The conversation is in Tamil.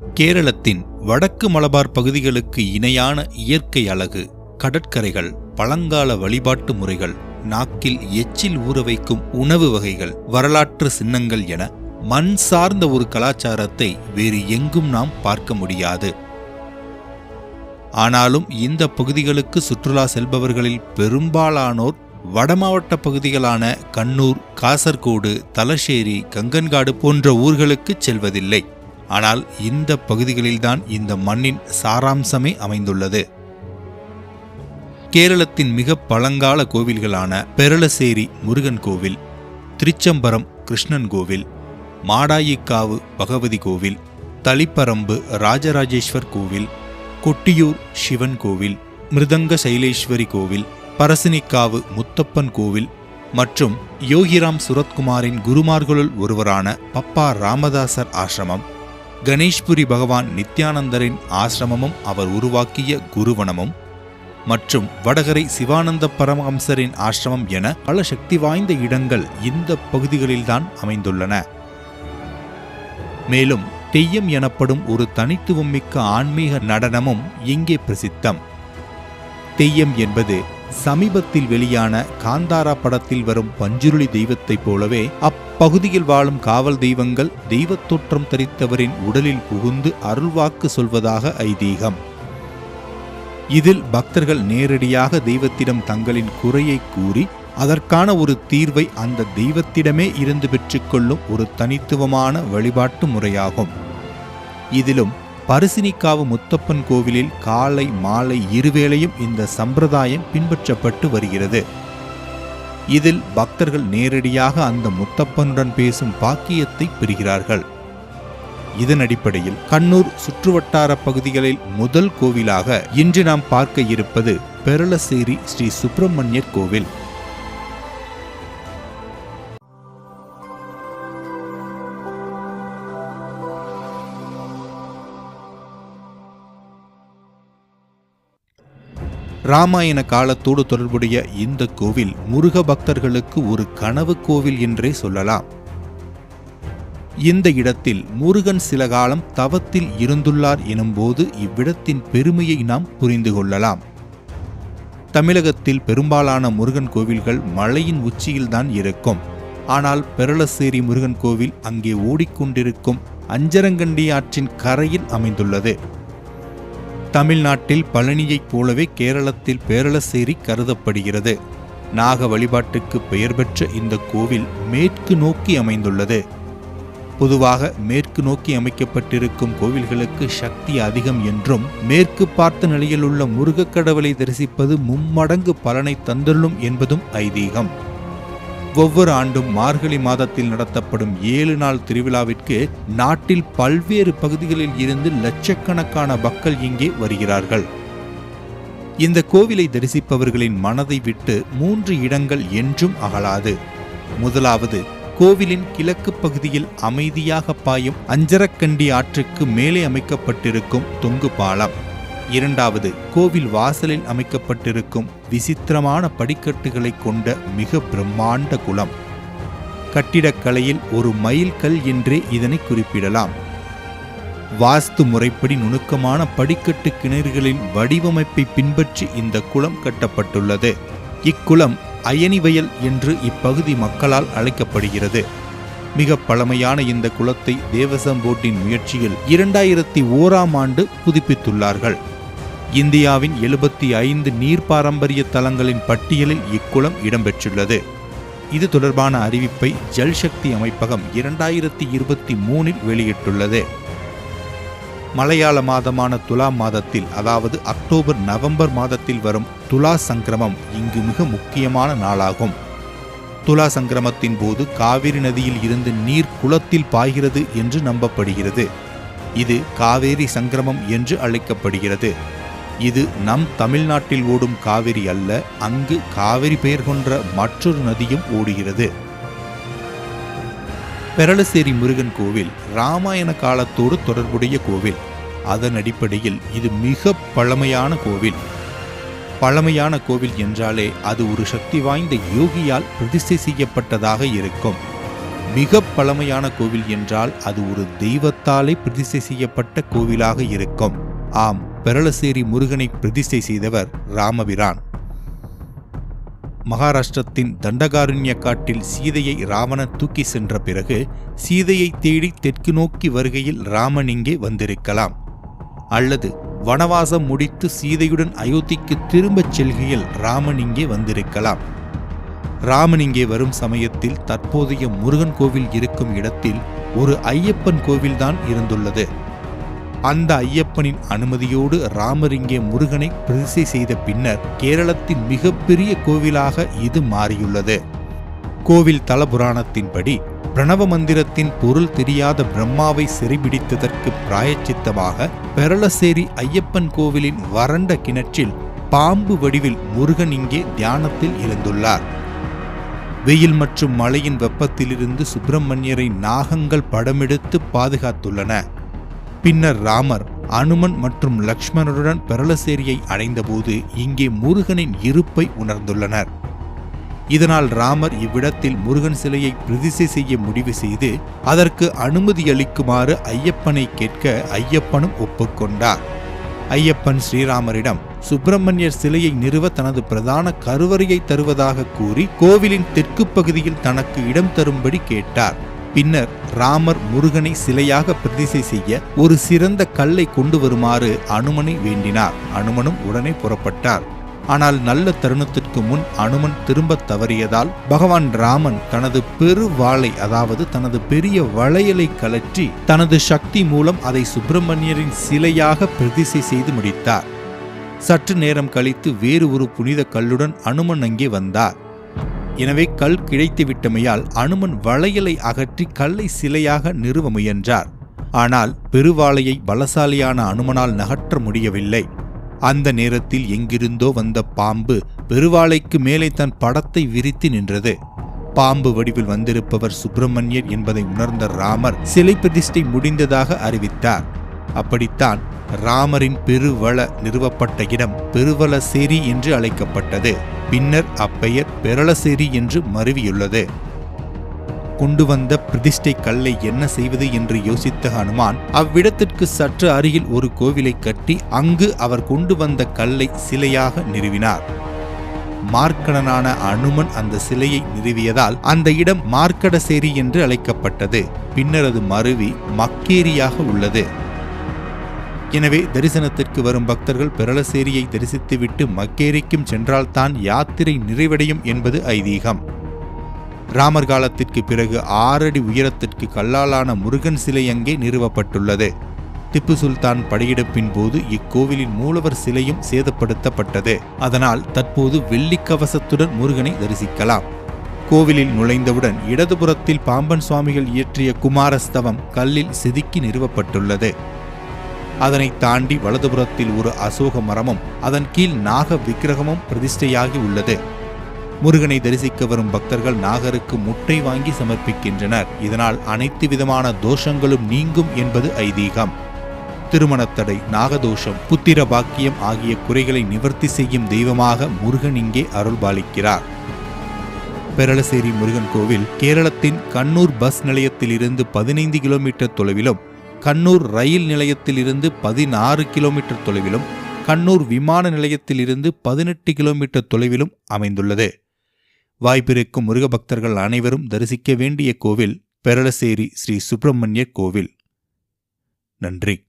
கேரளத்தின் வடக்கு மலபார் பகுதிகளுக்கு இணையான இயற்கை அழகு கடற்கரைகள் பழங்கால வழிபாட்டு முறைகள் நாக்கில் எச்சில் ஊற வைக்கும் உணவு வகைகள் வரலாற்று சின்னங்கள் என மண் சார்ந்த ஒரு கலாச்சாரத்தை வேறு எங்கும் நாம் பார்க்க முடியாது. ஆனாலும் இந்த பகுதிகளுக்கு சுற்றுலா செல்பவர்களில் பெரும்பாலானோர் வடமாவட்ட பகுதிகளான கண்ணூர் காசர்கோடு தலசேரி கங்கன்காடு போன்ற ஊர்களுக்கு செல்வதில்லை. ஆனால் இந்த பகுதிகளில்தான் இந்த மண்ணின் சாராம்சமே அமைந்துள்ளது. கேரளத்தின் மிக பழங்கால கோவில்களான பெரளசேரி முருகன் கோவில் திருச்சம்பரம் கிருஷ்ணன் கோவில் மாடாயிக்காவு பகவதி கோவில் தளிப்பரம்பு ராஜராஜேஸ்வர் கோவில் கொட்டியூர் சிவன் கோவில் மிருதங்க சைலேஸ்வரி கோவில் பரசினிக்காவு முத்தப்பன் கோவில் மற்றும் யோகிராம் சுரத்குமாரின் குருமார்களுள் ஒருவரான பப்பா ராமதாசர் ஆசிரமம் கணேஷ்புரி பகவான் நித்யானந்தரின் ஆசிரமமும் அவர் உருவாக்கிய குருவனமும் மற்றும் வடகரை சிவானந்த பரமஹம்சரின் ஆசிரமம் என பல சக்தி வாய்ந்த இடங்கள் இந்த பகுதிகளில்தான் அமைந்துள்ளன. மேலும் தெய்யம் எனப்படும் ஒரு தனித்துவம் மிக்க ஆன்மீக நடனமும் இங்கே பிரசித்தம். தெய்யம் என்பது சமீபத்தில் வெளியான காந்தாரா படத்தில் வரும் பஞ்சுருளி தெய்வத்தைப் போலவே அப்பகுதியில் வாழும் காவல் தெய்வங்கள் தெய்வத் தோற்றம் தரித்தவரின் உடலில் புகுந்து அருள்வாக்கு சொல்வதாக ஐதீகம். இதில் பக்தர்கள் நேரடியாக தெய்வத்திடம் தங்களின் குறையை கூறி அதற்கான ஒரு தீர்வை அந்த தெய்வத்திடமே இருந்து பெற்றுக்கொள்ளும் ஒரு தனித்துவமான வழிபாட்டு முறையாகும். இதிலும் பரிசினிக்காவு முத்தப்பன் கோவிலில் காலை மாலை இருவேளையும் இந்த சம்பிரதாயம் பின்பற்றப்பட்டு வருகிறது. இதில் பக்தர்கள் நேரடியாக அந்த முத்தப்பனுடன் பேசும் பாக்கியத்தை பெறுகிறார்கள். இதன் அடிப்படையில் கண்ணூர் சுற்றுவட்டார பகுதிகளில் முதல் கோவிலாக இன்று நாம் பார்க்க இருப்பது பெரளசேரி ஸ்ரீ சுப்பிரமணியர் கோவில். ராமாயண காலத்தோடு தொடர்புடைய இந்த கோவில் முருக பக்தர்களுக்கு ஒரு கனவு கோவில் என்றே சொல்லலாம். இந்த இடத்தில் முருகன் சில காலம் தவத்தில் இருந்துள்ளார் எனும்போது இவ்விடத்தின் பெருமையை நாம் புரிந்து கொள்ளலாம். தமிழகத்தில் பெரும்பாலான முருகன் கோவில்கள் மலையின் உச்சியில்தான் இருக்கும். ஆனால் பெரளசேரி முருகன் கோவில் அங்கே ஓடிக்கொண்டிருக்கும் அஞ்சரங்கண்டி ஆற்றின் கரையில் அமைந்துள்ளது. தமிழ்நாட்டில் பழனியைப் போலவே கேரளத்தில் பேரளசேரி கருதப்படுகிறது. நாக வழிபாட்டுக்கு பெயர் பெற்ற இந்த கோவில் மேற்கு நோக்கி அமைந்துள்ளது. பொதுவாக மேற்கு நோக்கி அமைக்கப்பட்டிருக்கும் கோவில்களுக்கு சக்தி அதிகம் என்றும் மேற்கு பார்த்த நிலையில் உள்ள முருகக் கடவுளை தரிசிப்பது மும்மடங்கு பலனை தந்துள்ளும் என்பதும் ஐதீகம். ஒவ்வொரு ஆண்டும் மார்கழி மாதத்தில் நடத்தப்படும் ஏழு நாள் திருவிழாவிற்கு நாட்டில் பல்வேறு பகுதிகளில் இருந்து லட்சக்கணக்கான மக்கள் இங்கே வருகிறார்கள். இந்த கோவிலை தரிசிப்பவர்களின் மனதை விட்டு மூன்று இடங்கள் என்றும் அகலாது. முதலாவது கோவிலின் கிழக்கு பகுதியில் அமைதியாக பாயும் அஞ்சரக்கண்டி ஆற்றுக்கு மேலே அமைக்கப்பட்டிருக்கும் தொங்கு பாலம். இரண்டாவது கோவில் வாசலில் அமைக்கப்பட்டிருக்கும் விசித்திரமான படிக்கட்டுகளை கொண்ட மிக பிரம்மாண்ட குளம். கட்டிடக்கலையில் ஒரு மைல்கல் என்றே இதனை குறிப்பிடலாம். வாஸ்து முறைப்படி நுணுக்கமான படிக்கட்டு கிணறுகளின் வடிவமைப்பை பின்பற்றி இந்த குளம் கட்டப்பட்டுள்ளது. இக்குளம் அயனிவயல் என்று இப்பகுதி மக்களால் அழைக்கப்படுகிறது. மிக பழமையான இந்த குளத்தை தேவசம்போட்டின் முயற்சியில் இரண்டாயிரத்தி ஓராம் ஆண்டு புதுப்பித்துள்ளார்கள். இந்தியாவின் எழுபத்தி ஐந்து நீர் பாரம்பரிய தலங்களின் பட்டியலில் இக்குளம் இடம்பெற்றுள்ளது. இது தொடர்பான அறிவிப்பை ஜல்சக்தி அமைப்பகம் இரண்டாயிரத்தி இருபத்தி மூணில் வெளியிட்டுள்ளது. மலையாள மாதமான துலா மாதத்தில் அதாவது அக்டோபர் நவம்பர் மாதத்தில் வரும் துலா சங்கிரமம் இங்கு மிக முக்கியமான நாளாகும். துலா சங்கிரமத்தின் போது காவிரி நதியில் இருந்து நீர் குளத்தில் பாய்கிறது என்று நம்பப்படுகிறது. இது காவேரி சங்கிரமம் என்று அழைக்கப்படுகிறது. இது நம் தமிழ்நாட்டில் ஓடும் காவிரி அல்ல அங்கு காவிரி பெயர் கொன்ற மற்றொரு நதியும் ஓடுகிறது. பெரளசேரி முருகன் கோவில் ராமாயண காலத்தோடு தொடர்புடைய கோவில். அதன் அடிப்படையில் இது மிக பழமையான கோவில். பழமையான கோவில் என்றாலே அது ஒரு சக்தி வாய்ந்த யோகியால் பிரதிஷ்டை செய்யப்பட்டதாக இருக்கும். மிக பழமையான கோவில் என்றால் அது ஒரு தெய்வத்தாலே பிரதிஷ்டை செய்யப்பட்ட கோவிலாக இருக்கும். ஆம் பெரளசேரி முருகனை பிரதிஷ்டை செய்தவர் ராமபிரான். மகாராஷ்டிரத்தின் தண்டகாருண்ய காட்டில் சீதையை ராவணன் தூக்கி சென்ற பிறகு சீதையை தேடி தெற்கு நோக்கி வருகையில் ராமன் இங்கே வந்திருக்கலாம். அல்லது வனவாசம் முடித்து சீதையுடன் அயோத்திக்கு திரும்பச் செல்கையில் ராமன் இங்கே வந்திருக்கலாம். ராமன் இங்கே வரும் சமயத்தில் தற்போதைய முருகன் கோவில் இருக்கும் இடத்தில் ஒரு ஐயப்பன் கோவில்தான் இருந்துள்ளது. அந்த ஐயப்பனின் அனுமதியோடு ராமர் இங்கே முருகனை பிரதிஷ்டை செய்த பின்னர் கேரளத்தின் மிகப்பெரிய கோவிலாக இது மாறியுள்ளது. கோவில் தலபுராணத்தின்படி பிரணவ மந்திரத்தின் பொருள் தெரியாத பிரம்மாவை சிறைபிடித்ததற்கு பிராயச்சித்தமாக பெரளசேரி ஐயப்பன் கோவிலின் வறண்ட கிணற்றில் பாம்பு வடிவில் முருகன் இங்கே தியானத்தில் இருந்துள்ளார் வெயில் மற்றும் மழையின் வெப்பத்திலிருந்து சுப்பிரமணியரை நாகங்கள் படமெடுத்து பாதுகாத்துள்ளன. பின்னர் ராமர் அனுமன் மற்றும் லக்ஷ்மணருடன் பெரளசேரியை அடைந்தபோது இங்கே முருகனின் இருப்பை உணர்ந்துள்ளனர். இதனால் ராமர் இவ்விடத்தில் முருகன் சிலையை பிரதிசை செய்ய முடிவு செய்து அதற்கு அனுமதி அளிக்குமாறு ஐயப்பனை கேட்க ஐயப்பனும் ஒப்புக்கொண்டார். ஐயப்பன் ஸ்ரீராமரிடம் சுப்பிரமணியர் சிலையை நிறுவ தனது பிரதான கருவறையை தருவதாக கூறி கோவிலின் தெற்கு பகுதியில் தனக்கு இடம் தரும்படி கேட்டார். பின்னர் ராமர் முருகனை சிலையாக பிரதிசை செய்ய ஒரு சிறந்த கல்லை கொண்டு வருமாறு அனுமனை வேண்டினார். அனுமனும் உடனே புறப்பட்டார். ஆனால் நல்ல தருணத்திற்கு முன் அனுமன் திரும்ப தவறியதால் பகவான் ராமன் தனது பெரு வாளை அதாவது தனது பெரிய வளையலை கலற்றி தனது சக்தி மூலம் அதை சுப்பிரமணியரின் சிலையாக பிரதிசை செய்து முடித்தார். சற்று நேரம் கழித்து வேறு ஒரு புனித கல்லுடன் அனுமன் அங்கே வந்தார். எனவே கல் கிடைத்துவிட்டமையால் அனுமன் வளையலை அகற்றி கல்லை சிலையாக நிறுவ முயன்றார். ஆனால் பெருவாளையை பலசாலியான அனுமனால் நகற்ற முடியவில்லை. அந்த நேரத்தில் எங்கிருந்தோ வந்த பாம்பு பெருவாளைக்கு மேலே தன் படத்தை விரித்து நின்றது. பாம்பு வடிவில் வந்திருப்பவர் சுப்பிரமணியர் என்பதை உணர்ந்த ராமர் சிலை பிரதிஷ்டை முடிந்ததாக அறிவித்தார். அப்படித்தான் ராமரின் பெருவள நிறுவப்பட்ட இடம் பெருவளசேரி என்று அழைக்கப்பட்டது. பின்னர் அப்பெயர் பெரளசேரி என்று மருவியுள்ளது. கொண்டு வந்த பிரதிஷ்டை கல்லை என்ன செய்வது என்று யோசித்த ஹனுமான் அவ்விடத்திற்கு சற்று அருகில் ஒரு கோவிலை கட்டி அங்கு அவர் கொண்டு வந்த கல்லை சிலையாக நிறுவினார். மார்க்கடனான அனுமன் அந்த சிலையை நிறுவியதால் அந்த இடம் மார்க்கடசேரி என்று அழைக்கப்பட்டது. பின்னர் அது மருவி மக்கேரியாக உள்ளது. எனவே தரிசனத்திற்கு வரும் பக்தர்கள் பெரளசேரியை தரிசித்துவிட்டு மக்கேரிக்கும் சென்றால்தான் யாத்திரை நிறைவடையும் என்பது ஐதீகம். ராமர் காலத்திற்கு பிறகு ஆறடி உயரத்திற்கு கல்லாலான முருகன் சிலை அங்கே நிறுவப்பட்டுள்ளது. திப்பு சுல்தான் படையெடுப்பின் போது இக்கோவிலின் மூலவர் சிலையும் சேதப்படுத்தப்பட்டது. அதனால் தற்போது வெள்ளிக்கவசத்துடன் முருகனை தரிசிக்கலாம். கோவிலில் நுழைந்தவுடன் இடதுபுறத்தில் பாம்பன் சுவாமிகள் இயற்றிய குமாரஸ்தவம் கல்லில் செதுக்கி நிறுவப்பட்டுள்ளது. அதனை தாண்டி வலதுபுறத்தில் ஒரு அசோக மரமும் அதன் கீழ் நாக விக்கிரகமும் பிரதிஷ்டையாகி உள்ளது. முருகனை தரிசிக்க வரும் பக்தர்கள் நாகருக்கு முட்டை வாங்கி சமர்ப்பிக்கின்றனர். இதனால் அனைத்து விதமான தோஷங்களும் நீங்கும் என்பது ஐதீகம். திருமணத்தடை நாகதோஷம் புத்திர பாக்கியம் ஆகிய குறைகளை நிவர்த்தி செய்யும் தெய்வமாக முருகன் இங்கே அருள்பாலிக்கிறார். பெரளசேரி முருகன் கோவில் கேரளத்தின் கண்ணூர் பஸ் நிலையத்திலிருந்து பதினைந்து கிலோமீட்டர் தொலைவிலும் கண்ணூர் ரயில் நிலையத்திலிருந்து பதினாறு கிலோமீட்டர் தொலைவிலும் கண்ணூர் விமான நிலையத்திலிருந்து பதினெட்டு கிலோமீட்டர் தொலைவிலும் அமைந்துள்ளது. வாய்ப்பிருக்கும் முருகபக்தர்கள் அனைவரும் தரிசிக்க வேண்டிய கோவில் பெரளசேரி ஸ்ரீ சுப்பிரமணிய கோவில். நன்றி.